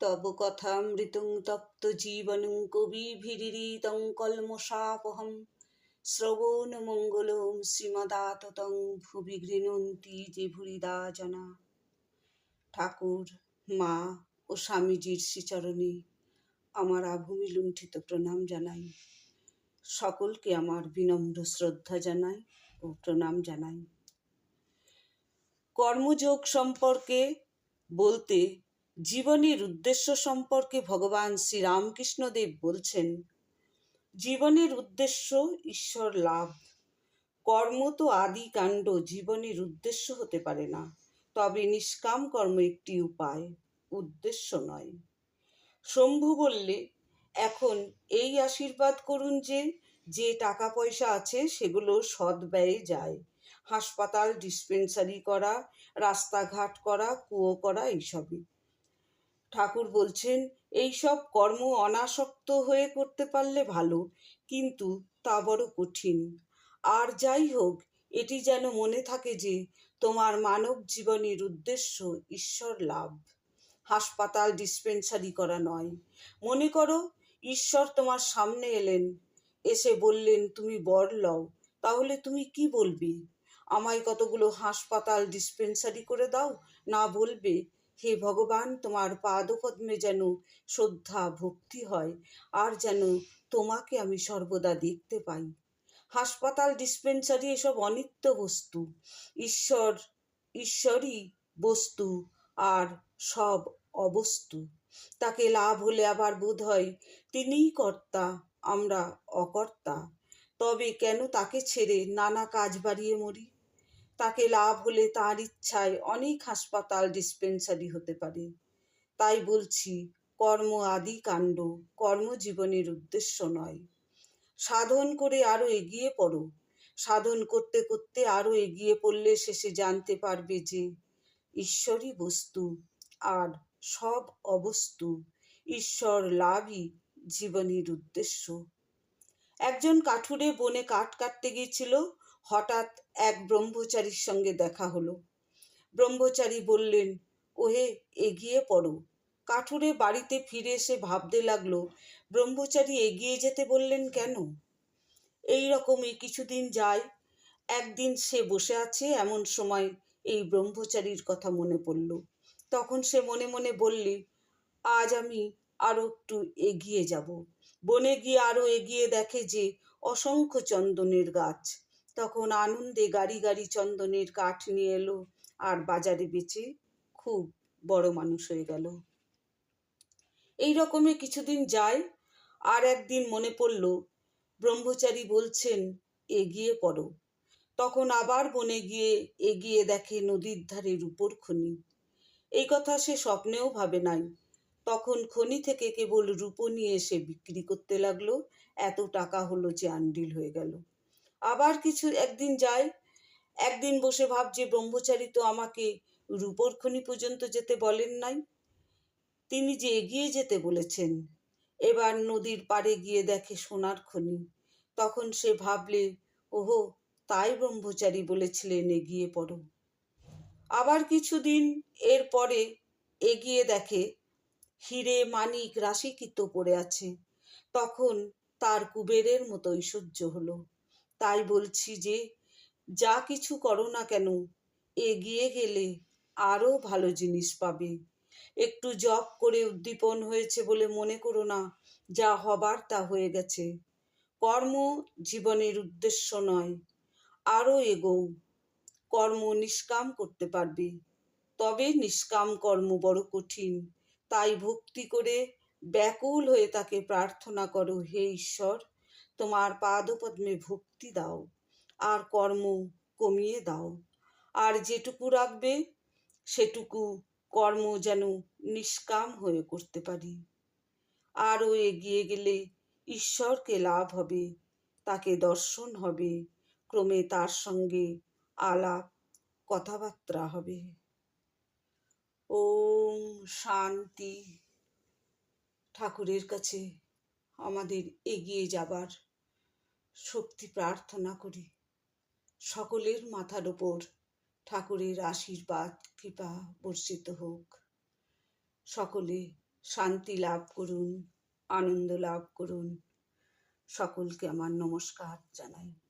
তব কথামৃতং তপ্ত জীবনং কবিভিরিতং কলমশাপহম। শ্রবণমঙ্গলম শ্রীমদাততং ভুবি গৃণন্তি যে ভুরিদা জনা। ঠাকুর, মা ও স্বামীজির শ্রীচরণে আমার আভূমি লুণ্ঠিত প্রণাম জানাই। সকলকে আমার বিনম্র শ্রদ্ধা জানাই ও প্রণাম জানাই। কর্মযোগ সম্পর্কে বলতে জীবনের উদ্দেশ্য সম্পর্কে ভগবান শ্রীরামকৃষ্ণদেব বলছেন, জীবনের উদ্দেশ্য ঈশ্বর লাভ। কর্ম তো আদি কাণ্ড, জীবনের উদ্দেশ্য হতে পারে না। তবে নিষ্কাম কর্ম একটি উপায়, উদ্দেশ্য নয়। শম্ভু বললে, এখন এই আশীর্বাদ করুন যে যে টাকা পয়সা আছে সেগুলো সৎ ব্যয়ে যায়। হাসপাতাল, ডিসপেন্সারি করা, রাস্তাঘাট করা, কুয়ো করা, এইসবই। ঠাকুর বলছেন, এইসব কর্ম অনাসক্ত হয়ে করতে পারলে ভালো, কিন্তু তা বড় কঠিন। আর যাই হোক, এটি যেন মনে থাকে যে তোমার মানব জীবনের উদ্দেশ্য ঈশ্বর লাভ। হাসপাতাল ডিসপেন্সারি করা নয়। মনে করো, ঈশ্বর তোমার সামনে এলেন, এসে বললেন, তুমি বর লও, তাহলে তুমি কি বলবে? আমায় কতগুলো হাসপাতাল ডিসপেন্সারি করে দাও, না বলবে হে ভগবান, তোমার পাদপদ্মে যেন শ্রদ্ধা, ভক্তি হয়, আর যেন তোমাকে আমি সর্বদা দেখতে পাই। হাসপাতাল ডিসপেন্সারি এসব অনিত্য বস্তু, ঈশ্বর, ঈশ্বরই বস্তু আর সব অবস্তু। তাকে লাভ হলে আবার বোধ হয় তিনিই কর্তা, আমরা অকর্তা। তবে কেন তাকে ছেড়ে নানা কাজ বাড়িয়ে মরি? তাকে লাভ হলে তার ইচ্ছায় অনেক হাসপাতাল ডিসপেন্সারি হতে পারে। তাই বলছি, কর্ম আদি কাণ্ড কর্মজীবনের উদ্দেশ্য নয়। সাধন করে আরও এগিয়ে পড়ো। সাধন করতে করতে আরও এগিয়ে পড়লে শেষে জানতে পারবে যে, ঈশ্বরই বস্তু আর সব অবস্তু ঈশ্বর লাভই জীবনের উদ্দেশ্য। একজন কাঠুরে বনে কাঠ কাটতে গিয়েছিল হঠাৎ এক ব্রহ্মচারীর সঙ্গে দেখা হলো। ব্রহ্মচারী বললেন, ওহে, এগিয়ে পড়ো। কাঠুরে বাড়িতে ফিরে এসে ভাবতে লাগল, ব্রহ্মচারী এগিয়ে যেতে বললেন কেন? এই রকমই কিছুদিন যায়, একদিন সে বসে আছে এমন সময় এই ব্রহ্মচারীর কথা মনে পড়ল। তখন সে মনে মনে বললে, আজ আমি আরও একটু এগিয়ে যাব। বনে গিয়ে আরও এগিয়ে দেখে যে অসংখ্য চন্দনের গাছ। তখন আনন্দে গাড়ি গাড়ি চন্দনের কাঠ নিয়ে এলো। আর বাজারে বেচে খুব বড় মানুষ হয়ে গেল। এই রকমই কিছুদিন যায়, আর একদিন মনে পড়ল, ব্রহ্মচারী বলছেন, এগিয়ে পড়ো। তখন আবার বনে গিয়ে এগিয়ে দেখে নদীর ধারে রূপোর খনি। এই কথা সে স্বপ্নেও ভাবে নাই। তখন খনি থেকে কেবল রূপো নিয়ে এসে বিক্রি করতে লাগল। এত টাকা হলো যে আন্ডিল হয়ে গেল। আবার কিছু একদিন যায় একদিন বসে ভাবছে, ব্রহ্মচারী তো আমাকে রূপোর খনি পর্যন্ত যেতে বলেন নাই। তিনি যে এগিয়ে যেতে বলেছেন, এবার নদীর পাড়ে গিয়ে দেখে সোনার খনি। তখন সে ভাবলে, ওহো, তাই ব্রহ্মচারী বলেছিলেন এগিয়ে পড়ো। আবার কিছুদিন এর পরে এগিয়ে দেখে, হিরে মানিক রাশিকৃত পড়ে আছে। তখন তার কুবেরের মতো ঐশ্বর্য হলো। তাই বলছি যে, যা কিছু করো না কেন, এগিয়ে গেলে আরও ভালো জিনিস পাবে। একটু জব করে উদ্দীপন হয়েছে বলে মনে করো না, যা হবার তা হয়ে গেছে। কর্ম জীবনের উদ্দেশ্য নয় আরও এগোও। কর্ম নিষ্কাম করতে পারবে, তবে নিষ্কাম কর্ম বড় কঠিন। তাই ভক্তি করে ব্যাকুল হয়ে তাকে প্রার্থনা করো, হে ঈশ্বর তোমার পাদপদ্মে ভক্তি দাও, আর কর্ম কমিয়ে দাও। আর যেটুকু রাখবে, সেটুকু কর্ম যেন নিষ্কাম হয়ে করতে পারি। আরও এগিয়ে গেলে ঈশ্বরকে লাভ হবে, তাকে দর্শন হবে, ক্রমে তার সঙ্গে আলাপ কথাবার্তা হবে। ওম শান্তি। ঠাকুরের কাছে আমাদের এগিয়ে যাবার শক্তি প্রার্থনা করি। সকলের মাথার ওপর ঠাকুরের আশীর্বাদ, কৃপা বর্ষিত হোক। সকলে শান্তি লাভ করুন, আনন্দ লাভ করুন। সকলকে আমার নমস্কার জানাই।